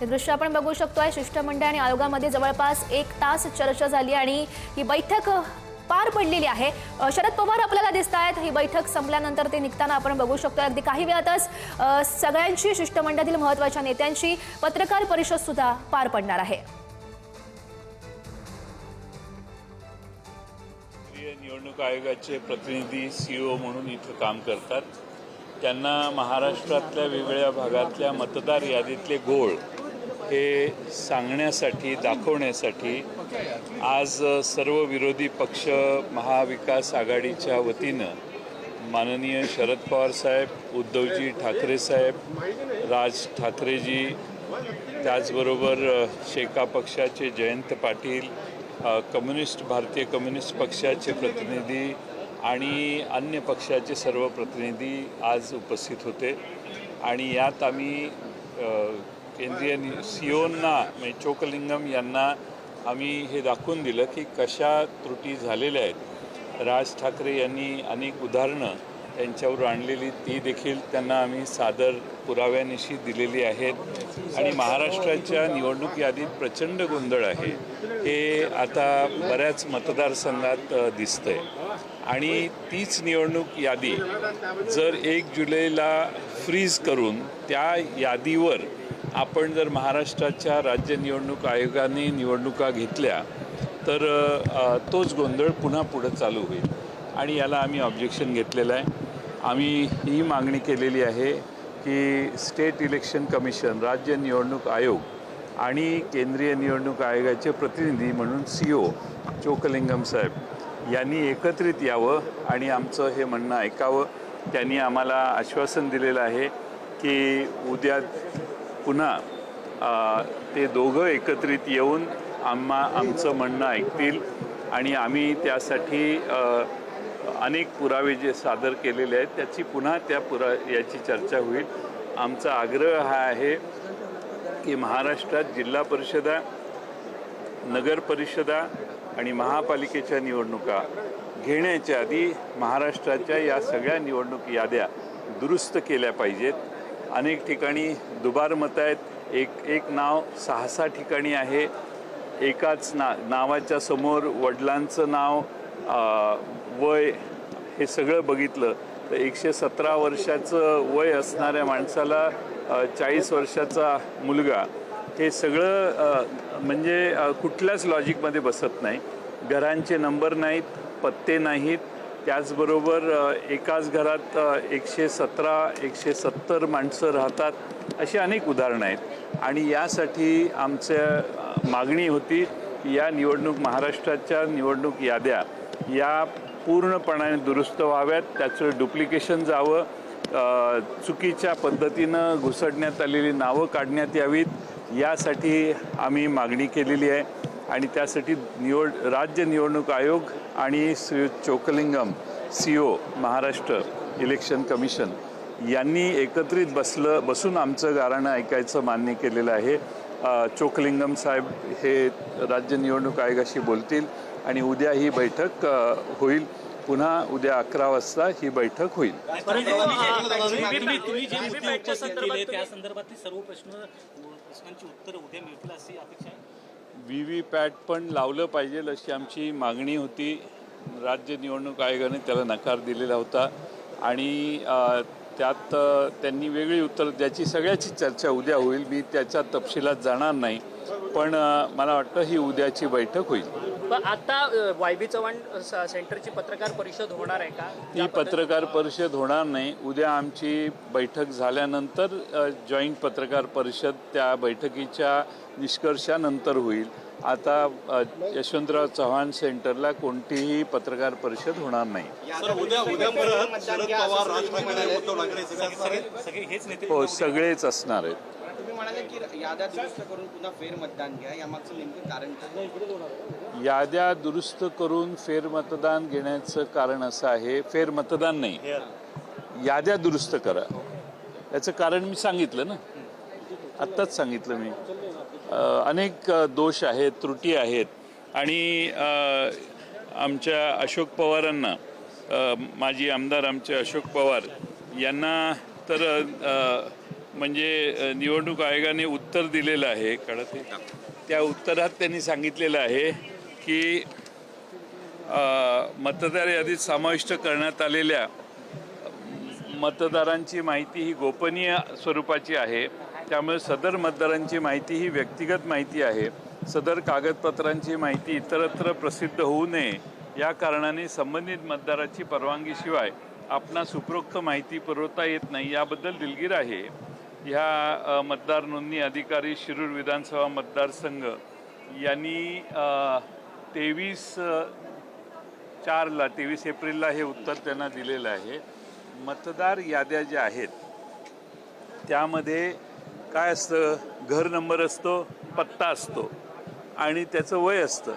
हे दृश्य आपण बघू शकतो आहे शिष्टमंडळ आणि आयोगामध्ये जवळपास एक तास चर्चा झाली आणि ही बैठक पार पडलेली आहे. शरद पवार आपल्याला दिसत आहेत. ही बैठक संपल्यानंतर ते निघताना आपण बघू शकतो अगदी काही वेळातच सगळ्यांशी शिष्टमंडळातील महत्त्वाच्या नेत्यांशी पत्रकार परिषद सुद्धा पार पडणार आहे. निवडणूक आयोगाचे प्रतिनिधी सीओ म्हणून इथं काम करतात. त्यांना महाराष्ट्रातल्या वेगवेगळ्या भागातल्या मतदार यादीतले गोळ हे सांगण्यासाठी दाखवण्यासाठी आज सर्व विरोधी पक्ष महाविकास आघाडीच्या वतीनं माननीय शरद पवार साहेब उद्धवजी ठाकरे साहेब राज ठाकरेजी त्याचबरोबर शेका पक्षाचे जयंत पाटील कम्युनिस्ट भारतीय कम्युनिस्ट पक्षाचे प्रतिनिधी आणि अन्य पक्षाचे सर्व प्रतिनिधी आज उपस्थित होते. आणि यात आम्ही केंद्रीय सीओंना म्हणजे चोकलिंगम यांना आम्ही हे दाखवून दिलं की कशा त्रुटी झालेल्या आहेत. राज ठाकरे यांनी अनेक उदाहरणं त्यांच्यावर आणलेली ती देखील त्यांना आम्ही सादर पुराव्यानिशी दिलेली आहेत. आणि महाराष्ट्राच्या निवडणूक यादीत प्रचंड गोंधळ आहे. हे आता बऱ्याच मतदारसंघात दिसतंय. आणि तीच निवडणूक यादी जर एक जुलैला फ्रीज करून त्या यादीवर आपण जर महाराष्ट्राच्या राज्य निवडणूक आयोगाने निवडणुका घेतल्या तर तोच गोंधळ पुन्हा पुढं चालू होईल. आणि याला आम्ही ऑब्जेक्शन घेतलेलं आहे. आम्ही ही मागणी केलेली आहे की स्टेट इलेक्शन कमिशन राज्य निवडणूक आयोग आणि केंद्रीय निवडणूक आयोगाचे प्रतिनिधी म्हणून सी ओ चोकलिंगम साहेब यांनी एकत्रित यावं आणि आमचं हे म्हणणं ऐकावं. त्यांनी आम्हाला आश्वासन दिलेलं आहे की उद्या पुन्हा ते दोघं एकत्रित येऊन आम्हा आमचं म्हणणं ऐकतील आणि आम्ही त्यासाठी अनेक पुरावे जे सादर केलेले आहेत त्याची पुन्हा त्या पुरा याची चर्चा होईल. आमचा आग्रह हा आहे की महाराष्ट्रात जिल्हा परिषदा नगर परिषदा आणि महापालिकेच्या निवडणुका घेण्याच्या आधी महाराष्ट्राच्या या सगळ्या निवडणूक याद्या दुरुस्त केल्या पाहिजेत. अनेक ठिकाणी दुबार मतं आहेत. एक एक नाव सहा सहा ठिकाणी आहे. एकाच ना नावाच्या समोर वडिलांचं नाव वय हे सगळं बघितलं तर एकशे सतरा वर्षाचं वय असणाऱ्या माणसाला चाळीस वर्षाचा मुलगा हे सगळं म्हणजे कुठल्याच लॉजिकमध्ये बसत नाही. घरांचे नंबर नाहीत पत्ते नाहीत त्याचबरोबर एकाच घरात एकशे सतरा एकशे सत्तर माणसं राहतात अशी अनेक उदाहरणं आहेत. आणि यासाठी आमच्या मागणी होती की या निवडणूक महाराष्ट्राच्या निवडणूक याद्या या पूर्णपणाने दुरुस्त व्हाव्यात. त्याचं डुप्लिकेशन जावं. चुकीच्या पद्धतीनं घुसडण्यात आलेली नावं काढण्यात यावीत. यासाठी आम्ही मागणी केलेली आहे. आणि त्यासाठी निवड राज्य निवडणूक आयोग आणि Shri Chokalingam C O Maharashtra election commission यांनी एकत्रित बसलं बसून आमचं गाराणं ऐकायचं मान्य केलेलं आहे चोकलिंगम साहेब हे राज्य निवडणूक आयोगाशी बोलतील आणि उद्या ही बैठक होईल पुन्हा उद्या अकरा वाजता ही बैठक होईल त्या संदर्भातले सर्व प्रश्न प्रश्नांची उत्तर उद्या मिळतील अशी अपेक्षा आहे व्ही व्ही पॅट पण लावलं पाहिजे अशी आमची मागणी होती. राज्य निवडणूक आयोगाने त्याला नकार दिलेला होता. आणि त्यात त्यांनी वेगळी उत्तर ज्याची सगळ्याची चर्चा उद्या होईल. मी त्याच्या तपशिलात जाणार नाही. पण मला वाटतं ही उद्याची बैठक होईल. पण आता वाय बी चव्हाण सेंटरची पत्रकार परिषद होणार आहे का? ही पत्रकार परिषद होणार नाही. उद्या आमची बैठक झाल्यानंतर जॉईंट पत्रकार परिषद त्या बैठकीच्या निष्कर्षानंतर होईल. आता यशवंतराव चव्हाण सेंटरला कोणतीही पत्रकार परिषद होणार नाही. हो सगळेच असणार आहेत. तुम्ही म्हणाले की याद्या दुरुस्त करून पुन्हा फेरमतदान घ्या यामागचं नेमकं कारण काय? याद्या दुरुस्त करून फेरमतदान घेण्याचं कारण असं आहे फेरमतदान नाही. याद्या दुरुस्त करा. याचं कारण मी सांगितलं ना. आत्ताच सांगितलं मी. अनेक दोष आहेत त्रुटी आहेत. आणि आमच्या अशोक पवारांना माजी आमदार आमचे अशोक पवार यांना तर म्हणजे निवडणूक आयोगाने उत्तर दिलेलं आहे कळत त्या उत्तरात त्यांनी सांगितलेलं आहे की मतदार यादीत समाविष्ट करण्यात आलेल्या मतदारांची माहिती ही गोपनीय स्वरूपाची आहे. त्यामुळे सदर मतदारांची माहिती ही व्यक्तिगत माहिती आहे. सदर कागदपत्रांची माहिती इतरत्र प्रसिद्ध होऊ नये या कारणाने संबंधित मतदाराची परवानगीशिवाय आपणास उपरोक्त माहिती पुरवता येत नाही याबद्दल दिलगीर आहे. ह्या मतदार नोंदणी अधिकारी शिरूर विधानसभा मतदारसंघ यांनी तेवीस चारला तेवीस एप्रिलला हे उत्तर त्यांना दिलेलं आहे. मतदार याद्या ज्या आहेत त्यामध्ये काय असतं? घर नंबर असतो पत्ता असतो आणि त्याचं वय असतं.